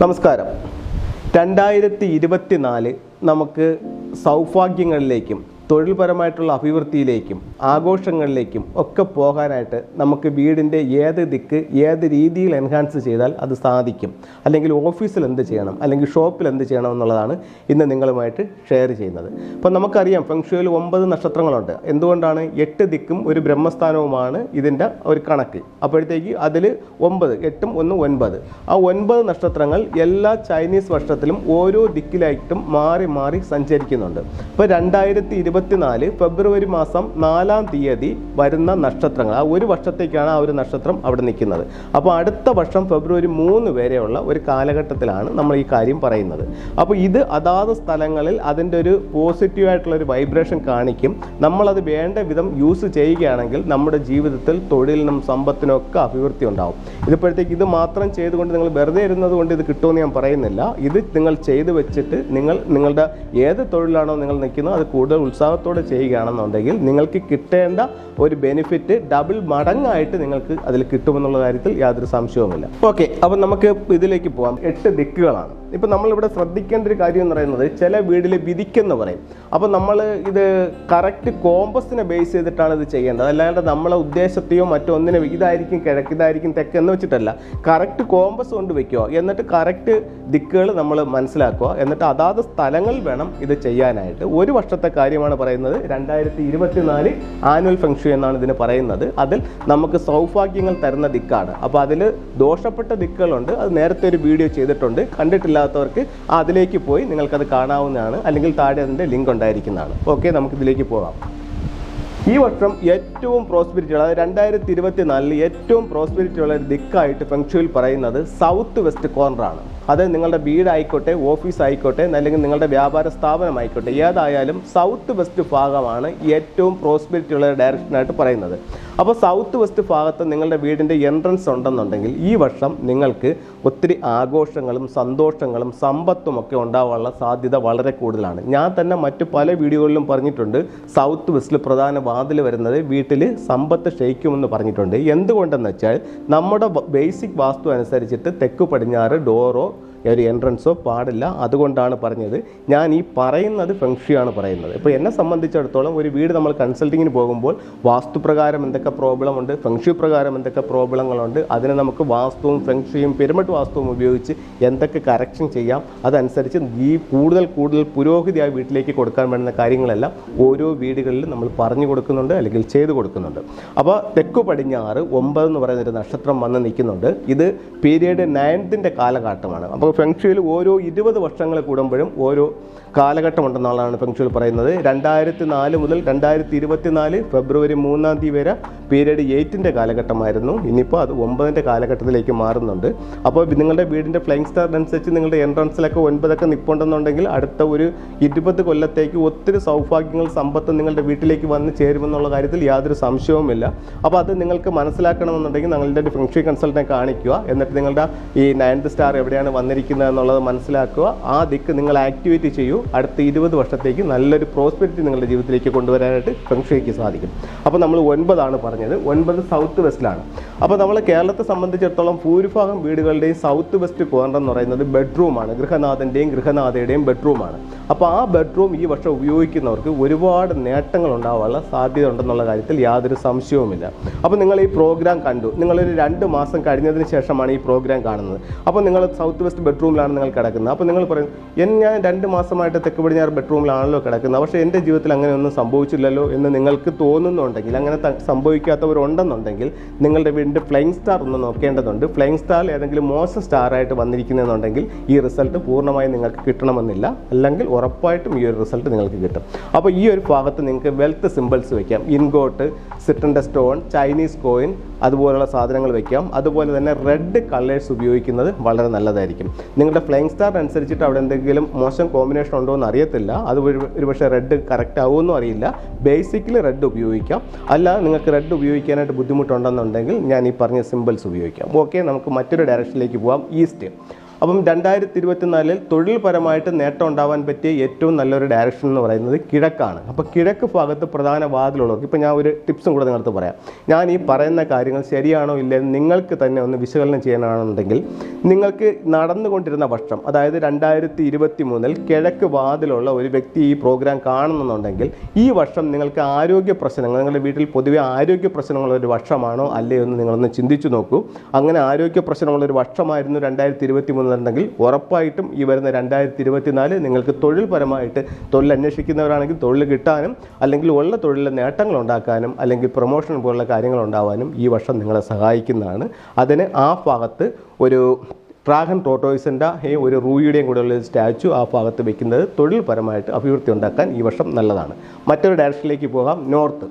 നമസ്കാരം. രണ്ടായിരത്തി ഇരുപത്തിനാല് നമുക്ക് സൗഭാഗ്യങ്ങളിലേക്കും തൊഴിൽപരമായിട്ടുള്ള അഭിവൃദ്ധിയിലേക്കും ആഘോഷങ്ങളിലേക്കും ഒക്കെ പോകാനായിട്ട് നമുക്ക് വീടിന്റെ ഏത് ദിക്ക് ഏത് രീതിയിൽ എൻഹാൻസ് ചെയ്താൽ അത് സാധിക്കും. അല്ലെങ്കിൽ ഓഫീസിൽ എന്ത് ചെയ്യണം? അല്ലെങ്കിൽ ഷോപ്പിൽ എന്ത് ചെയ്യണം എന്നുള്ളതാണ് ഇന്ന് നിങ്ങളുമായിട്ട് ഷെയർ ചെയ്യുന്നത്. അപ്പോൾ നമുക്കറിയാം ഫെങ്ഷുവിൽ ഒമ്പത് നക്ഷത്രങ്ങളുണ്ട്. എന്തുകൊണ്ടാണ് എട്ട് ദിക്കും ഒരു ബ്രഹ്മസ്ഥാനവുമാണ് ഇതിന്റെ ഒരു കണക്ക്. അപ്പോഴത്തേക്ക് അതിൽ ഒമ്പത് എട്ടും ഒന്ന് ഒൻപത്. ആ ഒൻപത് നക്ഷത്രങ്ങൾ എല്ലാ ചൈനീസ് വർഷത്തിലും ഓരോ ദിക്കിലായിട്ടും മാറി മാറി സഞ്ചരിക്കുന്നുണ്ട്. അപ്പോൾ രണ്ടായിരത്തി ഇരുപത്തിനാല് ഫെബ്രുവരി മാസം നാലാം തീയതി വരുന്ന നക്ഷത്രങ്ങൾ. ആ ഒരു വർഷത്തേക്കാണ് ആ ഒരു നക്ഷത്രം അവിടെ നിൽക്കുന്നത്. അപ്പോൾ അടുത്ത വർഷം ഫെബ്രുവരി മൂന്ന് വരെയുള്ള ഒരു കാലഘട്ടത്തിലാണ് നമ്മൾ ഈ കാര്യം പറയുന്നത്. അപ്പോൾ ഇത് അതാത് സ്ഥലങ്ങളിൽ അതിന്റെ ഒരു പോസിറ്റീവ് ആയിട്ടുള്ള ഒരു വൈബ്രേഷൻ കാണിക്കും. നമ്മളത് വേണ്ട വിധം യൂസ് ചെയ്യുകയാണെങ്കിൽ നമ്മുടെ ജീവിതത്തിൽ തൊഴിലിനും സമ്പത്തിനും ഒക്കെ അഭിവൃദ്ധി ഉണ്ടാവും. ഇതിപ്പോഴത്തേക്ക് ഇത് മാത്രം ചെയ്തുകൊണ്ട് നിങ്ങൾ വെറുതെ ഇരുന്നത് കൊണ്ട് ഇത് കിട്ടുമെന്ന് ഞാൻ പറയുന്നില്ല. ഇത് നിങ്ങൾ ചെയ്തു വെച്ചിട്ട് നിങ്ങൾ നിങ്ങളുടെ ഏത് തൊഴിലാണോ നിങ്ങൾ നിൽക്കുന്നത് അത് കൂടുതൽ ഉത്സാഹത്തോടെ ചെയ്യുകയാണെന്നുണ്ടെങ്കിൽ നിങ്ങൾക്ക് കിട്ടേണ്ട ഒരു ബെനിഫിറ്റ് ഡബിൾ മടങ്ങായിട്ട് നിങ്ങൾക്ക് അതിൽ കിട്ടുമെന്നുള്ള കാര്യത്തിൽ യാതൊരു സംശയവുമില്ല. ഓക്കെ അപ്പം നമുക്ക് ഇതിലേക്ക് പോകാം എട്ട് ദിക്കുകളാണ്. ഇപ്പം നമ്മളിവിടെ ശ്രദ്ധിക്കേണ്ട ഒരു കാര്യം എന്ന് പറയുന്നത് ചില വീടിൽ വിധിക്കെന്ന് പറയും. അപ്പോൾ നമ്മൾ ഇത് കറക്റ്റ് കോമ്പസിനെ ബേസ് ചെയ്തിട്ടാണ് ഇത് ചെയ്യേണ്ടത്. അല്ലാണ്ട് നമ്മളെ ഉദ്ദേശത്തെയോ മറ്റോ ഒന്നിനെ ഇതായിരിക്കും കിഴക്ക് ഇതായിരിക്കും തെക്ക് എന്ന് വെച്ചിട്ടല്ല. കറക്റ്റ് കോമ്പസ് കൊണ്ട് വെക്കുക. എന്നിട്ട് കറക്റ്റ് ദിക്കുകൾ നമ്മൾ മനസ്സിലാക്കുക. എന്നിട്ട് അതാത് സ്ഥലങ്ങൾ വേണം ഇത് ചെയ്യാനായിട്ട്. ഒരു വർഷത്തെ കാര്യമാണ് പറയുന്നത്. രണ്ടായിരത്തി ഇരുപത്തിനാല് ആനുവൽ ഫംഗ്ഷൻ എന്നാണ് ഇതിന് പറയുന്നത്. അതിൽ നമുക്ക് സൗഭാഗ്യങ്ങൾ തരുന്ന ദിക്കാണ്. അപ്പോൾ അതിൽ ദോഷപ്പെട്ട ദിക്കുകളുണ്ട്. അത് നേരത്തെ ഒരു വീഡിയോ ചെയ്തിട്ടുണ്ട്. കണ്ടിട്ടില്ലാത്തവർക്ക് അതിലേക്ക് പോയി നിങ്ങൾക്കത് കാണാവുന്നതാണ്. അല്ലെങ്കിൽ താഴെ അതിന്റെ ലിങ്ക് ഉണ്ടായിരിക്കുന്നതാണ്. ഓക്കെ നമുക്ക് ഇതിലേക്ക് പോകാം ഈ വർഷം ഏറ്റവും പ്രോസ്പിരിറ്റി ഉള്ള രണ്ടായിരത്തി ഇരുപത്തിനാലിൽ ഏറ്റവും പ്രോസ്പിരിറ്റി ഉള്ള ഒരു ദിക്കായിട്ട് ഫെങ്ഷുവിൽ പറയുന്നത് സൗത്ത് വെസ്റ്റ് കോർണറാണ് അത് നിങ്ങളുടെ വീടായിക്കോട്ടെ ഓഫീസ് ആയിക്കോട്ടെ അല്ലെങ്കിൽ നിങ്ങളുടെ വ്യാപാര സ്ഥാപനമായിക്കോട്ടെ ഏതായാലും സൗത്ത് വെസ്റ്റ് ഭാഗമാണ് ഏറ്റവും പ്രോസ്പെരിറ്റി ഉള്ള ഡയറക്ഷനായിട്ട് പറയുന്നത്. അപ്പോൾ സൗത്ത് വെസ്റ്റ് ഭാഗത്ത് നിങ്ങളുടെ വീടിന്റെ എൻട്രൻസ് ഉണ്ടെന്നുണ്ടെങ്കിൽ ഈ വർഷം നിങ്ങൾക്ക് ഒത്തിരി ആഘോഷങ്ങളും സന്തോഷങ്ങളും സമ്പത്തും ഒക്കെ ഉണ്ടാവാനുള്ള സാധ്യത വളരെ കൂടുതലാണ്. ഞാൻ തന്നെ മറ്റു പല വീഡിയോകളിലും പറഞ്ഞിട്ടുണ്ട് സൗത്ത് വെസ്റ്റിൽ പ്രധാന വാതിൽ വരുന്നത് വീട്ടിൽ സമ്പത്ത് ക്ഷയിക്കുമെന്ന് പറഞ്ഞിട്ടുണ്ട്. എന്തുകൊണ്ടെന്ന് വെച്ചാൽ നമ്മുടെ ബേസിക് വാസ്തു അനുസരിച്ചിട്ട് തെക്ക് പടിഞ്ഞാറ് ഡോറോ ഒരു എൻട്രൻസോ പാടില്ല. അതുകൊണ്ടാണ് പറഞ്ഞത്. ഞാൻ ഈ പറയുന്നത് ഫെങ്ഷിയാണ് പറയുന്നത്. ഇപ്പോൾ എന്നെ സംബന്ധിച്ചിടത്തോളം ഒരു വീട് നമ്മൾ കൺസൾട്ടിങ്ങിന് പോകുമ്പോൾ വാസ്തുപ്രകാരം എന്തൊക്കെ പ്രോബ്ലം ഉണ്ട് ഫെങ്ഷി പ്രകാരം എന്തൊക്കെ പ്രോബ്ലങ്ങളുണ്ട് അതിനെ നമുക്ക് വാസ്തുവും ഫെങ്ഷിയും പിരമിഡ് വാസ്തുവും ഉപയോഗിച്ച് എന്തൊക്കെ കറക്ഷൻ ചെയ്യാം അതനുസരിച്ച് ഈ കൂടുതൽ കൂടുതൽ പുരോഗതി ആ വീട്ടിലേക്ക് കൊടുക്കാൻ വേണ്ടുന്ന കാര്യങ്ങളെല്ലാം ഓരോ വീടുകളിലും നമ്മൾ പറഞ്ഞു കൊടുക്കുന്നുണ്ട് അല്ലെങ്കിൽ ചെയ്തു കൊടുക്കുന്നുണ്ട്. അപ്പോൾ തെക്കു പടിഞ്ഞാറ് ഒമ്പത് എന്ന് പറയുന്ന ഒരു നക്ഷത്രം വന്ന് നിൽക്കുന്നുണ്ട്. ഇത് പീരിയഡ് നയൻത്തിന്റെ കാലഘട്ടമാണ്. അപ്പോൾ ഫെങ്ഷുവിൽ ഓരോ ഇരുപത് വർഷങ്ങൾ കൂടുമ്പോഴും ഓരോ കാലഘട്ടം ഉണ്ടെന്നുള്ളതാണ് ഫെങ്ഷുവിൽ പറയുന്നത്. രണ്ടായിരത്തി നാല് മുതൽ രണ്ടായിരത്തി ഇരുപത്തി നാല് ഫെബ്രുവരി മൂന്നാം തീയതി വരെ പീരീഡ് എയ്റ്റിന്റെ കാലഘട്ടമായിരുന്നു. ഇനിയിപ്പോൾ അത് ഒമ്പതിന്റെ കാലഘട്ടത്തിലേക്ക് മാറുന്നുണ്ട്. അപ്പോൾ നിങ്ങളുടെ വീടിന്റെ ഫ്ലൈങ് സ്റ്റാറിനനുസരിച്ച് നിങ്ങളുടെ എൻട്രൻസിലൊക്കെ ഒൻപതൊക്കെ നിൽപ്പുണ്ടെന്നുണ്ടെങ്കിൽ അടുത്ത ഒരു ഇരുപത് കൊല്ലത്തേക്ക് ഒത്തിരി സൗഭാഗ്യങ്ങൾ സമ്പത്ത് നിങ്ങളുടെ വീട്ടിലേക്ക് വന്ന് ചേരുമെന്നുള്ള കാര്യത്തിൽ യാതൊരു സംശയവുമില്ല. അപ്പോൾ അത് നിങ്ങൾക്ക് മനസ്സിലാക്കണമെന്നുണ്ടെങ്കിൽ നിങ്ങളുടെ ഒരു ഫംഗ്ഷൻ കൺസൾട്ടിനെ കാണിക്കുക. എന്നിട്ട് നിങ്ങളുടെ ഈ നയൻത് സ്റ്റാർ എവിടെയാണ് വന്നിരിക്കുന്നത് എന്നുള്ളത് മനസ്സിലാക്കുക. ആ ദിക്ക് നിങ്ങൾ ആക്ടിവേറ്റ് ചെയ്യൂ. അടുത്ത ഇരുപത് വർഷത്തേക്ക് നല്ലൊരു പ്രോസ്പെരിറ്റി നിങ്ങളുടെ ജീവിതത്തിലേക്ക് കൊണ്ടുവരാനായിട്ട് ഫംഗ്ഷയ്ക്ക് സാധിക്കും. അപ്പോൾ നമ്മൾ ഒൻപതാണ് പറഞ്ഞത്. ഒൻപത് സൗത്ത് വെസ്റ്റിലാണ് അപ്പോൾ നമ്മൾ കേരളത്തെ സംബന്ധിച്ചിടത്തോളം ഭൂരിഭാഗം വീടുകളുടെയും സൗത്ത് വെസ്റ്റ് കോർണർ എന്ന് പറയുന്നത് ബെഡ്റൂമാണ് ഗൃഹനാഥന്റെയും ഗൃഹനാഥയുടെയും ബെഡ്റൂമാണ് അപ്പോൾ ആ ബെഡ്റൂം ഈ വർഷം ഉപയോഗിക്കുന്നവർക്ക് ഒരുപാട് നേട്ടങ്ങൾ ഉണ്ടാവാനുള്ള സാധ്യത ഉണ്ടെന്നുള്ള കാര്യത്തിൽ യാതൊരു സംശയവുമില്ല. അപ്പോൾ നിങ്ങൾ ഈ പ്രോഗ്രാം കണ്ടു. നിങ്ങളൊരു രണ്ട് മാസം കഴിഞ്ഞതിന് ശേഷമാണ് ഈ പ്രോഗ്രാം കാണുന്നത്. അപ്പോൾ നിങ്ങൾ സൗത്ത് വെസ്റ്റ് ബെഡ്റൂമിലാണ് നിങ്ങൾ കിടക്കുന്നത്. അപ്പോൾ നിങ്ങൾ പറയും ഞാൻ രണ്ട് മാസമായിട്ട് തെക്ക് പടിഞ്ഞാറ് ബെഡ്റൂമിലാണല്ലോ കിടക്കുന്നത്. പക്ഷേ എന്റെ ജീവിതത്തിൽ അങ്ങനെ ഒന്നും സംഭവിച്ചില്ലല്ലോ എന്ന് നിങ്ങൾക്ക് തോന്നുന്നുണ്ടെങ്കിൽ അങ്ങനെ സംഭവിക്കാത്തവരുണ്ടെന്നുണ്ടെങ്കിൽ നിങ്ങളുടെ വീടിന്റെ ഫ്ലൈങ് സ്റ്റാർ ഒന്ന് നോക്കേണ്ടതുണ്ട്. ഫ്ലൈങ് സ്റ്റാർ ഏതെങ്കിലും മോശം സ്റ്റാറായിട്ട് വന്നിരിക്കുന്നതെന്നുണ്ടെങ്കിൽ ഈ റിസൾട്ട് പൂർണമായും നിങ്ങൾക്ക് കിട്ടണമെന്നില്ല. അല്ലെങ്കിൽ ഉറപ്പായിട്ടും ഈ ഒരു റിസൾട്ട് നിങ്ങൾക്ക് കിട്ടും. അപ്പോൾ ഈ ഒരു ഭാഗത്ത് നിങ്ങൾക്ക് വെൽത്ത് സിമ്പിൾസ് വയ്ക്കാം ഇൻഗോട്ട് സിറ്റന്റെ സ്റ്റോൺ ചൈനീസ് കോയിൻ അതുപോലുള്ള സാധനങ്ങൾ വെക്കാം. അതുപോലെ തന്നെ റെഡ് കളേഴ്സ് ഉപയോഗിക്കുന്നത് വളരെ നല്ലതായിരിക്കും. നിങ്ങളുടെ ഫ്ലൈങ് സ്റ്റാർ അനുസരിച്ചിട്ട് അവിടെ എന്തെങ്കിലും മോശം കോമ്പിനേഷൻ ഉണ്ടോ എന്ന് അറിയത്തില്ല. അത് ഒരു ഒരു പക്ഷേ റെഡ് കറക്റ്റ് ആവുമെന്നും അറിയില്ല. ബേസിക്കലി റെഡ് ഉപയോഗിക്കാം. അല്ല നിങ്ങൾക്ക് റെഡ് ഉപയോഗിക്കാനായിട്ട് ബുദ്ധിമുട്ടുണ്ടെന്നുണ്ടെങ്കിൽ ഞാൻ ഈ പറഞ്ഞ സിമ്പിൾസ് ഉപയോഗിക്കാം. ഓക്കെ നമുക്ക് മറ്റൊരു ഡയറക്ഷനിലേക്ക് പോകാം ഈസ്റ്റ് അപ്പം രണ്ടായിരത്തി ഇരുപത്തിനാലിൽ തൊഴിൽപരമായിട്ട് നേട്ടം ഉണ്ടാവാൻ പറ്റിയ ഏറ്റവും നല്ലൊരു ഡയറക്ഷൻ എന്ന് പറയുന്നത് കിഴക്കാണ്. അപ്പോൾ കിഴക്ക് ഭാഗത്ത് പ്രധാന വാതിലുള്ളവർക്ക് ഇപ്പോൾ ഞാൻ ഒരു ടിപ്സും കൂടെ നിങ്ങൾക്ക് പറയാം. ഞാൻ ഈ പറയുന്ന കാര്യങ്ങൾ ശരിയാണോ ഇല്ലെന്ന് നിങ്ങൾക്ക് തന്നെ ഒന്ന് വിശകലനം ചെയ്യാനാണെന്നുണ്ടെങ്കിൽ നിങ്ങൾക്ക് നടന്നുകൊണ്ടിരുന്ന വർഷം അതായത് രണ്ടായിരത്തി ഇരുപത്തി മൂന്നിൽ കിഴക്ക് വാതിലുള്ള ഒരു വ്യക്തി ഈ പ്രോഗ്രാം കാണുന്നുണ്ടെങ്കിൽ ഈ വർഷം നിങ്ങൾക്ക് ആരോഗ്യ പ്രശ്നങ്ങൾ നിങ്ങളുടെ വീട്ടിൽ പൊതുവെ ആരോഗ്യ പ്രശ്നങ്ങളുള്ള ഒരു വർഷമാണോ അല്ലേ എന്ന് നിങ്ങളൊന്ന് ചിന്തിച്ചു നോക്കൂ. അങ്ങനെ ആരോഗ്യ പ്രശ്നമുള്ള ഒരു വർഷമായിരുന്നു രണ്ടായിരത്തി ഇരുപത്തി മൂന്നിലുണ്ടെങ്കിൽ ഉറപ്പായിട്ടും ഈ വരുന്ന രണ്ടായിരത്തി ഇരുപത്തിനാല് നിങ്ങൾക്ക് തൊഴിൽപരമായിട്ട് തൊഴിൽ അന്വേഷിക്കുന്നവരാണെങ്കിൽ തൊഴിൽ കിട്ടാനും അല്ലെങ്കിൽ ഉള്ള തൊഴിലിലെ നേട്ടങ്ങൾ ഉണ്ടാക്കാനും അല്ലെങ്കിൽ പ്രൊമോഷൻ പോലുള്ള കാര്യങ്ങൾ ഉണ്ടാവാനും ഈ വർഷം നിങ്ങളെ സഹായിക്കുന്നതാണ്. അതിന് ആ ഭാഗത്ത് ഒരു ഡ്രാഗൺ ടോട്ടോയ്സിന്റെ ഒരു റൂയിയുടെയും കൂടെ ഉള്ള സ്റ്റാച്ചു ആ ഭാഗത്ത് വെക്കുന്നത് തൊഴിൽപരമായിട്ട് അഭിവൃദ്ധി ഉണ്ടാക്കാൻ ഈ വർഷം നല്ലതാണ്. മറ്റൊരു ഡയറക്ഷനിലേക്ക് പോകാം. നോർത്ത്.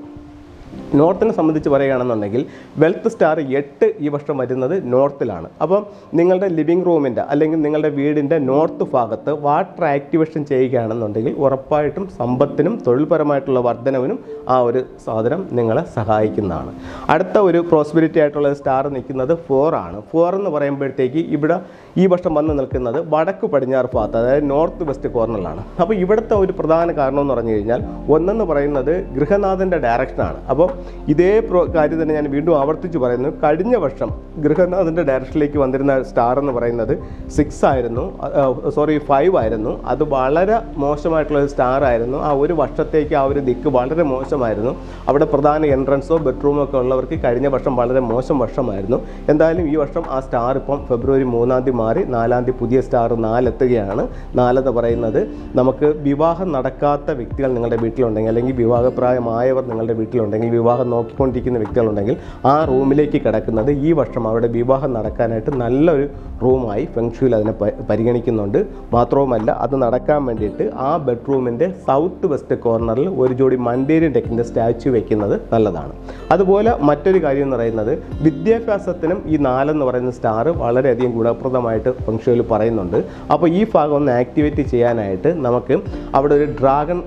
നോർത്തിനെ സംബന്ധിച്ച് പറയുകയാണെന്നുണ്ടെങ്കിൽ വെൽത്ത് സ്റ്റാർ എട്ട് ഈ വർഷം വരുന്നത് നോർത്തിലാണ്. അപ്പം നിങ്ങളുടെ ലിവിംഗ് റൂമിന്റെ അല്ലെങ്കിൽ നിങ്ങളുടെ വീടിന്റെ നോർത്ത് ഭാഗത്ത് വാട്ടർ ആക്ടിവേഷൻ ചെയ്യുകയാണെന്നുണ്ടെങ്കിൽ ഉറപ്പായിട്ടും സമ്പത്തിനും തൊഴിൽപരമായിട്ടുള്ള വർധനവിനും ആ ഒരു സാധനം നിങ്ങളെ സഹായിക്കുന്നതാണ്. അടുത്ത ഒരു പ്രോസ്പെരിറ്റി ആയിട്ടുള്ള സ്റ്റാർ നിൽക്കുന്നത് ഫോർ ആണ്. ഫോർ എന്ന് പറയുമ്പോഴത്തേക്ക് ഇവിടെ ഈ വർഷം വന്ന് നിൽക്കുന്നത് വടക്ക് പടിഞ്ഞാറ് ഭാഗത്ത് അതായത് നോർത്ത് വെസ്റ്റ് കോർണറിലാണ്. അപ്പോൾ ഇവിടുത്തെ ഒരു പ്രധാന കാരണം എന്ന് പറഞ്ഞു കഴിഞ്ഞാൽ ഒന്നെന്ന് പറയുന്നത് ഗൃഹനാഥന്റെ ഡയറക്ഷനാണ് അപ്പോൾ ഇതേ കാര്യം തന്നെ ഞാൻ വീണ്ടും ആവർത്തിച്ച് പറയുന്നു. കഴിഞ്ഞ വർഷം ഗൃഹനാഥന്റെ ഡയറക്ഷനിലേക്ക് വന്നിരുന്ന സ്റ്റാർ എന്ന് പറയുന്നത് സിക്സ് ആയിരുന്നു. സോറി ഫൈവ് ആയിരുന്നു. അത് വളരെ മോശമായിട്ടുള്ള ഒരു സ്റ്റാർ ആയിരുന്നു. ആ ഒരു വർഷത്തേക്ക് ആ ഒരു ദിക്ക് വളരെ മോശമായിരുന്നു. അവിടെ പ്രധാന എൻട്രൻസോ ബെഡ്റൂമോ ഒക്കെ ഉള്ളവർക്ക് കഴിഞ്ഞ വർഷം വളരെ മോശം വർഷമായിരുന്നു. എന്തായാലും ഈ വർഷം ആ സ്റ്റാർ ഇപ്പം ഫെബ്രുവരി മൂന്നാം തീയതി മാറി നാലാം തീയതി പുതിയ സ്റ്റാർ നാലെത്തുകയാണ്. നാലെന്ന് പറയുന്നത് നമുക്ക് വിവാഹം നടക്കാത്ത വ്യക്തികൾ നിങ്ങളുടെ വീട്ടിലുണ്ടെങ്കിൽ അല്ലെങ്കിൽ വിവാഹപ്രായമായവർ നിങ്ങളുടെ വീട്ടിലുണ്ടെങ്കിൽ വിവാഹം നോക്കിക്കൊണ്ടിരിക്കുന്ന വ്യക്തികളുണ്ടെങ്കിൽ ആ റൂമിലേക്ക് കിടക്കുന്നത് ഈ വർഷം അവരുടെ വിവാഹം നടക്കാനായിട്ട് നല്ലൊരു റൂമായി ഫെങ്ഷുയിൽ അതിനെ പരിഗണിക്കുന്നുണ്ട്. മാത്രവുമല്ല അത് നടക്കാൻ വേണ്ടിയിട്ട് ആ ബെഡ്റൂമിന്റെ സൗത്ത് വെസ്റ്റ് കോർണറിൽ ഒരു ജോഡി മണ്ടേരിയൻ ടെക്കിന്റെ സ്റ്റാച്ചു വെക്കുന്നത് നല്ലതാണ്. അതുപോലെ മറ്റൊരു കാര്യം എന്ന് പറയുന്നത് വിദ്യാഭ്യാസത്തിനും ഈ നാലെന്ന് പറയുന്ന സ്റ്റാർ വളരെയധികം ഗുണപ്രദമായിട്ട് ഫെങ്ഷുയിൽ പറയുന്നുണ്ട്. അപ്പോൾ ഈ ഭാഗം ഒന്ന് ആക്ടിവേറ്റ് ചെയ്യാനായിട്ട് നമുക്ക് അവിടെ ഒരു ഡ്രാഗൺ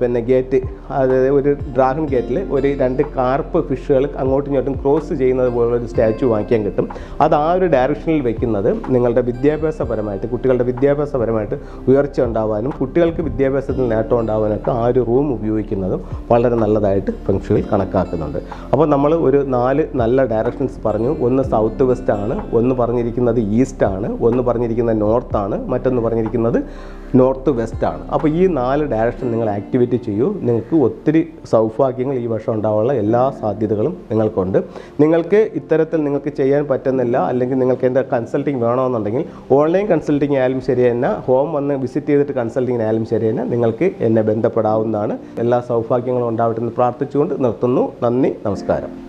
പിന്നെ ഗേറ്റ് അതായത് ഒരു ഡ്രാഗൺ ഗേറ്റിൽ ഒരു രണ്ട് കാർപ്പ് ഫിഷുകൾ അങ്ങോട്ടും ഇങ്ങോട്ടും ക്രോസ് ചെയ്യുന്നത് പോലുള്ള ഒരു സ്റ്റാച്ചു വാങ്ങിക്കാൻ കിട്ടും. അത് ആ ഒരു ഡയറക്ഷനിൽ വെക്കുന്നത് നിങ്ങളുടെ വിദ്യാഭ്യാസപരമായിട്ട് കുട്ടികളുടെ വിദ്യാഭ്യാസപരമായിട്ട് ഉയർച്ച ഉണ്ടാവാനും കുട്ടികൾക്ക് വിദ്യാഭ്യാസത്തിൽ നേട്ടം ഉണ്ടാവാനൊക്കെ ആ ഒരു റൂം ഉപയോഗിക്കുന്നതും വളരെ നല്ലതായിട്ട് ഫെങ്ഷുവിൽ കണക്കാക്കുന്നുണ്ട്. അപ്പോൾ നമ്മൾ ഒരു നാല് നല്ല ഡയറക്ഷൻസ് പറഞ്ഞു. ഒന്ന് സൗത്ത് വെസ്റ്റ് ആണ് ഒന്ന് പറഞ്ഞിരിക്കുന്നത് ഈസ്റ്റ് ആണ് ഒന്ന് പറഞ്ഞിരിക്കുന്നത് നോർത്ത് ആണ് മറ്റൊന്ന് പറഞ്ഞിരിക്കുന്നത് നോർത്ത് വെസ്റ്റ് ആണ്. അപ്പോൾ ഈ നാല് ഡയറക്ഷൻ നിങ്ങൾ ആക്ടിവേറ്റ് ചെയ്യൂ. നിങ്ങൾക്ക് ഒത്തിരി സൗഭാഗ്യങ്ങൾ ഈ വർഷം ഉണ്ടാവാനുള്ള എല്ലാ സാധ്യതകളും നിങ്ങൾക്കുണ്ട്. നിങ്ങൾക്ക് ഇത്തരത്തിൽ നിങ്ങൾക്ക് ചെയ്യാൻ പറ്റുന്നില്ല അല്ലെങ്കിൽ നിങ്ങൾക്ക് എന്താ കൺസൾട്ടിങ് വേണമെന്നുണ്ടെങ്കിൽ ഓൺലൈൻ കൺസൾട്ടിങ് ആയാലും ശരി തന്നെ ഹോം വന്ന് വിസിറ്റ് ചെയ്തിട്ട് കൺസൾട്ടിങ് ആയാലും ശരി തന്നെ നിങ്ങൾക്ക് എന്നെ ബന്ധപ്പെടാവുന്നതാണ്. എല്ലാ സൗഭാഗ്യങ്ങളും ഉണ്ടാവട്ടെ എന്ന് പ്രാർത്ഥിച്ചുകൊണ്ട് നിർത്തുന്നു. നന്ദി നമസ്കാരം.